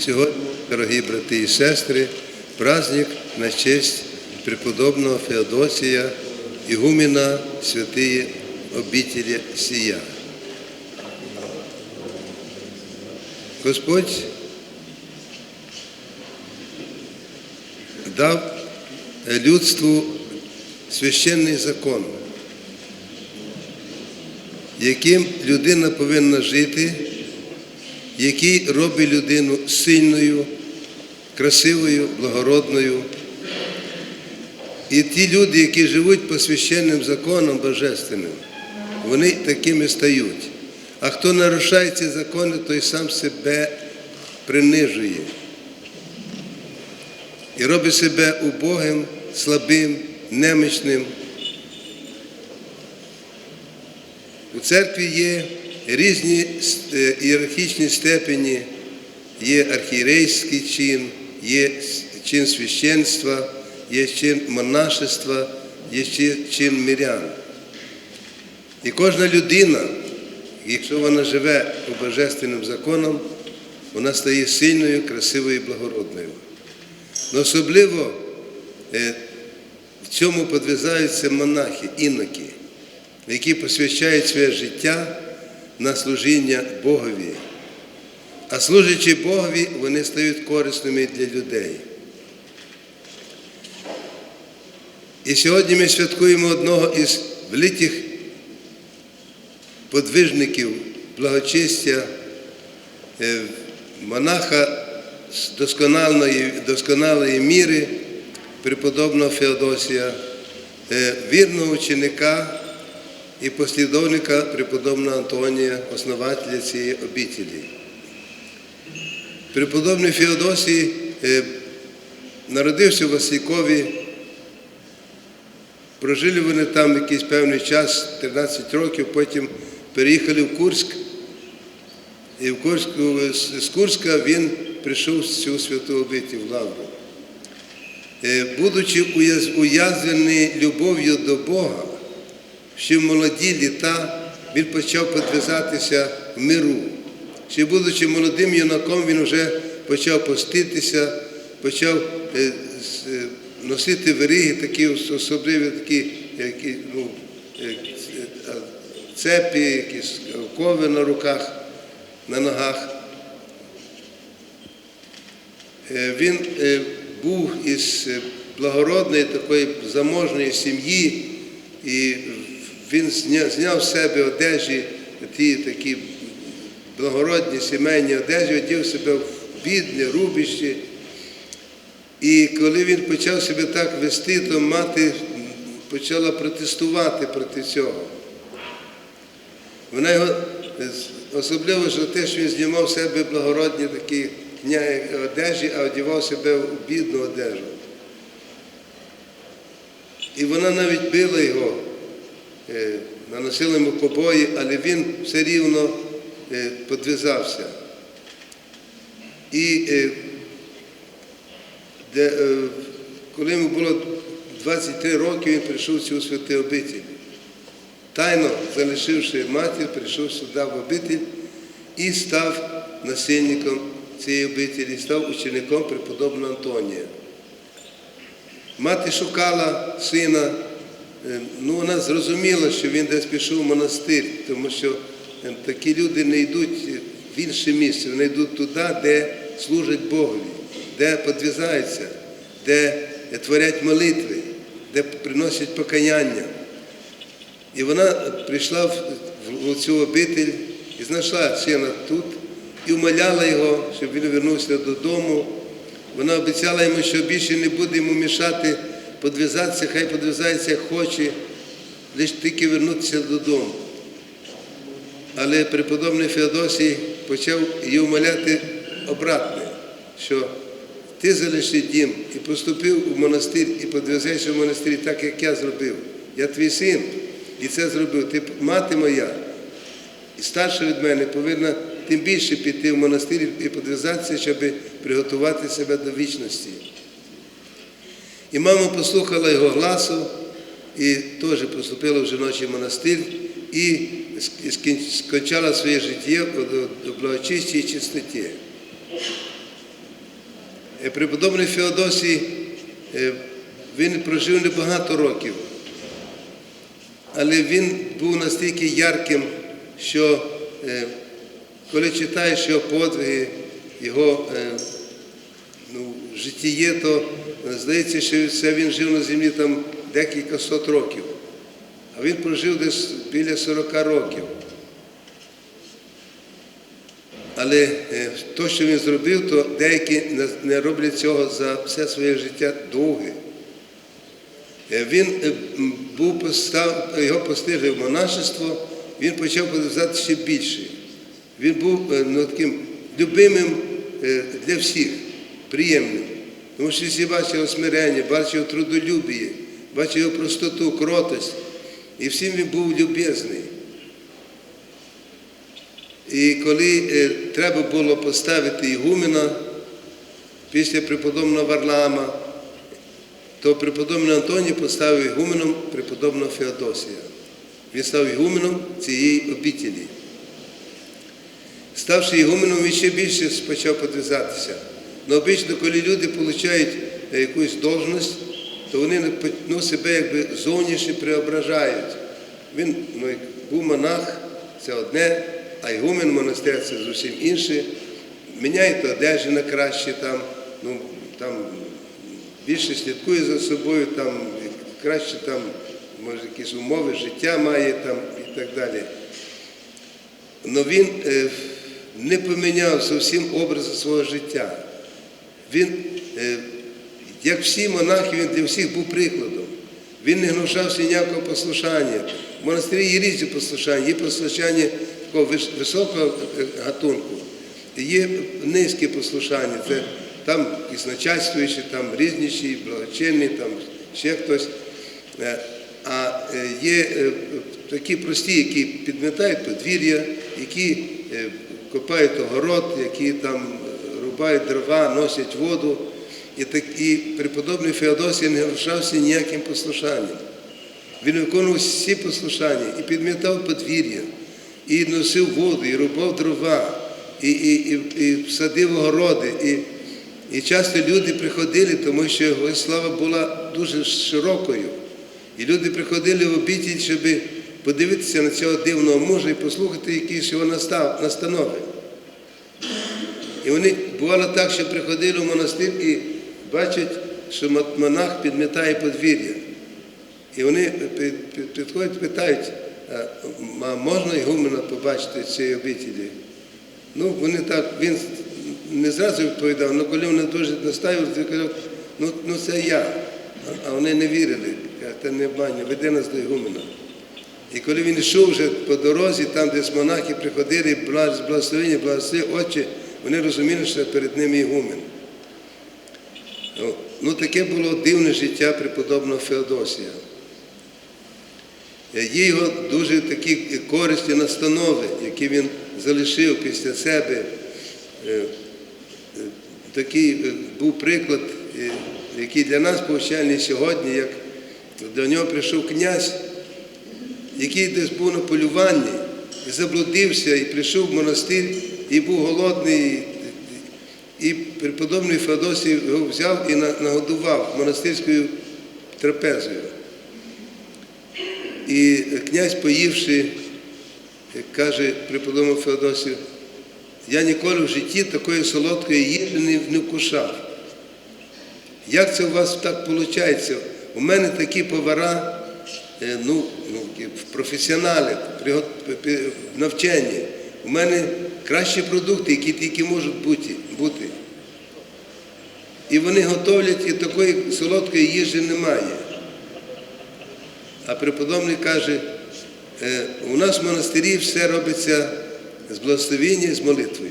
Сьогодні, дорогі брати і сестри, праздник на честь преподобного Феодосія, ігумена святої обітелі Сія. Господь дав людству священний закон, яким людина повинна жити, який робить людину сильною, красивою, благородною. І ті люди, які живуть по священним законам божественним, вони такими стають. А хто нарушає ці закони, той сам себе принижує і робить себе убогим, слабим, немічним. У церкві є різні е, ієрархічні степені, є архієрейський чин, є чин священства, є чин монашества, є чин мирян. І кожна людина, якщо вона живе по божественним законам, вона стає сильною, красивою і благородною. Но особливо е, в цьому підв'язаються монахи, іноки, які посвящають своє життя на служіння Богові. А служачи Богові, вони стають корисними для людей. І сьогодні ми святкуємо одного із великих подвижників благочистя, е, монаха з досконалої, досконалої міри, преподобного Феодосія, е, вірного ученика і послідовника преподобного Антонія, основателя цієї обітелі. Преподобний Феодосій е, народився в Василькові, прожили вони там якийсь певний час, 13 років, потім переїхали в Курськ. І в Курську, з Курська він прийшов в цю святу обитель в Лавру. Е, Будучи уяз- уязвлений любов'ю до Бога, ще в молоді літа він почав підв'язатися в миру. Ще будучи молодим юнаком, він вже почав поститися, почав е, е, носити вериги, такі особливі такі, які, ну, е, цепі, якісь окови на руках, на ногах. Він був із благородної такої заможної сім'ї, і він зняв з себе одежі, ті такі благородні сімейні одежі, одів себе в бідне, рубище. І коли він почав себе так вести, то мати почала протестувати проти цього. Вона його особливо за те, що він знімав себе благородні такі одежі, а одягав себе в бідну одежу. І вона навіть била його, е, наносила йому побої, але він все рівно е. І е, де, коли йому було 23 роки, він прийшов в цю святу обитель. Тайно залишивши матір, прийшов сюди в обитель і став насильником цієї обителі, став учеником преподобного Антонія. Мати шукала сина, ну вона зрозуміла, що він десь пішов в монастир, тому що е, такі люди не йдуть в інше місце, вони йдуть туди, де служать Богові, де підв'язаються, де творять молитви, де приносять покаяння. І вона прийшла в- цю обитель і знайшла сина тут і умоляла його, щоб він вернувся додому. Вона обіцяла йому, що більше не буде йому мішати подв'язатися, хай подв'язається як хоче, лише тільки вернутися додому. Але преподобний Феодосій почав її умоляти обратне, що ти залиши дім і поступив у монастир і подв'язайся в монастирі так, як я зробив. Я твій син і це зробив. Ти мати моя і старша від мене повинна тим більше піти в монастир і подв'язатися, щоб приготувати себе до вічності. І мама послухала його гласу і теж поступила в жіночий монастир і скончала своє життя у благочисті і чистоті. Е, Преподобний Феодосій, е, він прожив небагато років, але він був настільки ярким, що е, коли читаєш його подвиги, його ну, житіє, то здається, що це він жив на землі там декілька сот років. А він прожив десь біля 40 років. Але е, то, що він зробив, то деякі не- роблять цього за все своє життя довге. Е, Він е, був постав, його постигли в монашество, він почав подивитися ще більше. Він був е, ну, таким любимим е, для всіх, приємним. Тому що всі бачили смирення, його трудолюбіє, бачили його простоту, кротость. І всім він був любезний. І коли е, треба було поставити ігумена після преподобного Варлаама, то преподобний Антоній поставив ігуменом преподобного Феодосія. Він став ігуменом цієї обітелі. Ставши ігуменом, він ще більше почав подвизатися. Но обично, коли люди отримують якусь должність, то вони ну, себе якби зовнішньо преображають. Він ну, був монах, це одне, а ігумен монастиря це зовсім інше. Міняють одежі на краще, там, ну, там більше слідкує за собою, там краще там, може, якісь умови життя має там, і так далі. Але він е, не поміняв зовсім образу свого життя. Він, е, як всі монахи, він для всіх був прикладом. Він не гнушався ніякого послушання. В монастирі є різні послушання, є послушання такого високого е, гатунку, є низьке послушання. Це там якісь начальствуючі, там різніші, благочинні, там ще хтось. Е, А є такі прості, які підмітають подвір'я, які копають огород, які там рубають дрова, носять воду. І, так, і преподобний Феодосій не гнушався ніяким послушанням. Він виконував всі послушання і підмітав подвір'я, і носив воду, і рубав дрова, і, і, і, і садив огороди. І, і часто люди приходили, тому що його слава була дуже широкою. І люди приходили в обітіль, щоб подивитися на цього дивного мужа і послухати якісь його настанови. І вони бувало так, що приходили в монастир і бачать, що монах підмітає подвір'я. І вони під- під- підходять, питають, а можна ігумена побачити в цій? Ну, вони так, він не зразу відповідав, але коли вони дуже настаювали, він казав, ну, ну це я. А- вони не вірили. Та не обманюй, веди нас до ігумена. І коли він йшов вже по дорозі, там, де монахи приходили, благословення, благослови очі, вони розуміли, що перед ними ігумен. Ну, Ну, таке було дивне життя преподобного Феодосія. Е, Є його дуже такі корисні настанови, які він залишив після себе. Е, е, Такий був приклад, який для нас повчальний сьогодні, як до нього прийшов князь, який десь був на полюванні і заблудився, і прийшов в монастир, і був голодний. І преподобний Феодосій його взяв і нагодував монастирською трапезою. І князь, поївши, каже преподобному Феодосію, я ніколи в житті такої солодкої їжі не, вкушав. Як це у вас так виходить? У мене такі повара, е, ну, ну, які професіонали, приго- в навчанні. У мене кращі продукти, які тільки можуть бути. бути. І вони готовлять, і такої солодкої їжі немає. А преподобний каже, «Е, у нас в монастирі все робиться з благословіння, і з молитвою.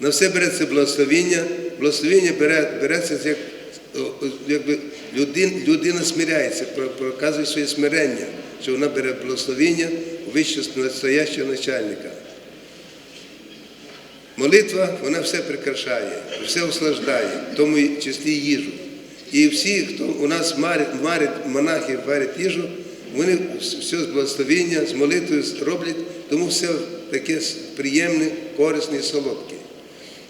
На все береться благословіння, благословіння бере, береться, як, якби людин, людина смиряється, про- проказує своє смирення, що вона бере благословіння вищого настоящого начальника. Молитва, вона все прикрашає, все услаждає, в тому числі їжу. І всі, хто у нас марять, марять монахи варять їжу, вони все з благословіння, з молитвою роблять, тому все таке приємне, корисне і солодке.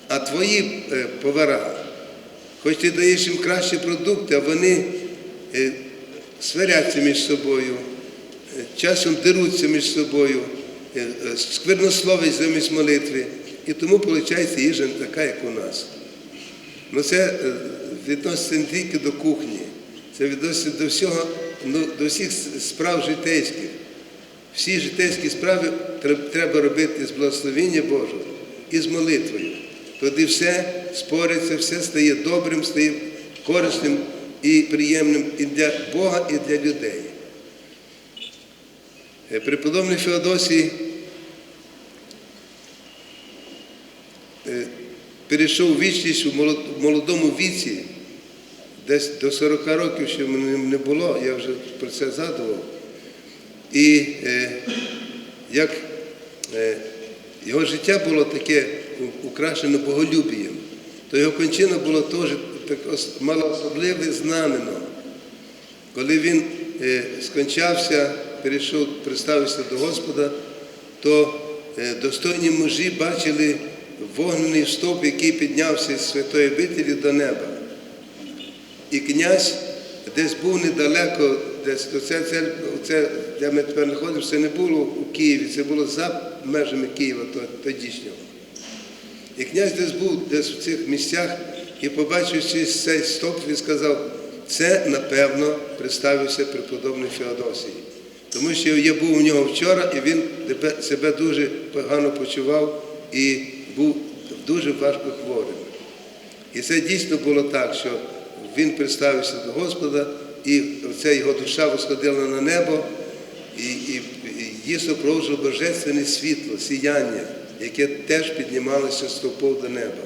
А твої е, повара, хоч ти даєш їм кращі продукти, а вони е, сваряться між собою, часом деруться між собою, е, е, сквернословить замість молитви. І тому виходить їжа не така, як у нас. Ну це е, відноситься не тільки до кухні, це відноситься до всього, ну, до всіх справ житейських. Всі житейські справи треба робити з благословення Божого і з молитвою. Тоді все спориться, все стає добрим, стає корисним і приємним і для Бога, і для людей. Е, Преподобний Феодосій е, перейшов вічність у молодому віці, десь до 40 років ще мене не було, я вже про це згадував. І е, як його життя було таке у- украшено боголюбієм, то його кончина була теж так ос- малоособливе знамено. Коли він скончався, перейшов, приставився до Господа, то е, достойні мужі бачили вогнений стовп, який піднявся з святої обителі до неба. І князь десь був недалеко, десь оце, це, оце, де ми тепер знаходимося, це не було у Києві, це було за межами Києва тодішнього. І князь десь був десь в цих місцях і побачив цей- стовп, він сказав, це, напевно, представився преподобний Феодосій. Тому що я був у нього вчора, і він себе дуже погано почував і був дуже важко хворим. І це дійсно було так, що він представився до Господа, і ця його душа восходила на небо, і, і, її супроводжувало божественне світло, сіяння, яке теж піднімалося з стовпов до неба.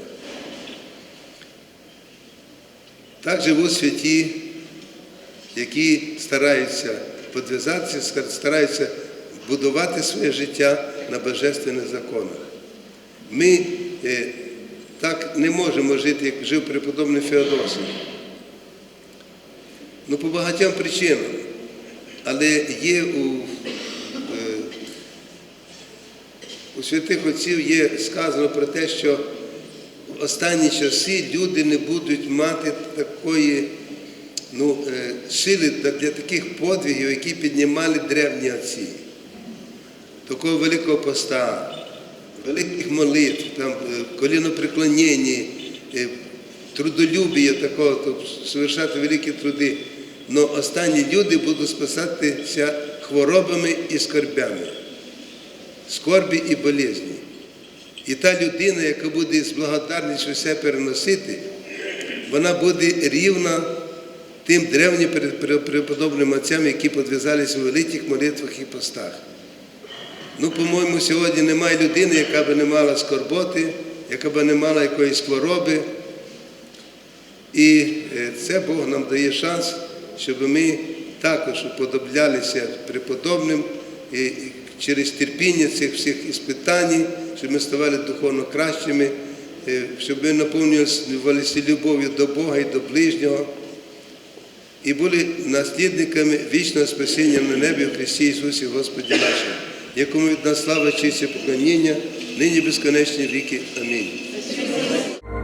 Так живуть святі, які стараються подвизатися, стараються будувати своє життя на божественних законах. Ми е, так не можемо жити, як жив преподобний Феодосій. Ну, по багатьом причинам. Але є у, е, у святих отців є сказано про те, що в останні часи люди не будуть мати такої ну, е, сили для таких подвигів, які піднімали древні отці. Такого великого поста, великих молитв, там, е, колінопреклонення, е, трудолюбія такого, тобто совершати великі труди. Но останні люди будуть спасатися хворобами і скорбями, скорбі і болезні. І та людина, яка буде з благодарністю все переносити, вона буде рівна тим древнім преподобним отцям, які подвязалися у великих молитвах і постах. Ну, по-моєму, сьогодні немає людини, яка би не мала скорботи, яка би не мала якоїсь хвороби. І е, це Бог нам дає шанс, щоб ми також уподоблялися преподобним і через терпіння цих всіх іспитань, щоб ми ставали духовно кращими, е, щоб ми наповнювалися любов'ю до Бога і до ближнього і були наслідниками вічного спасіння на небі в Христі Ісусі Господі нашому, якому від нас слава, честь і поклоніння, нині безконечні віки. Амінь.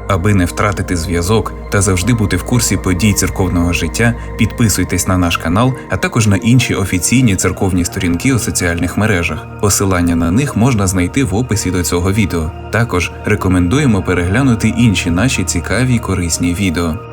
Аби не втратити зв'язок та завжди бути в курсі подій церковного життя, підписуйтесь на наш канал, а також на інші офіційні церковні сторінки у соціальних мережах. Посилання на них можна знайти в описі до цього відео. Також рекомендуємо переглянути інші наші цікаві й корисні відео.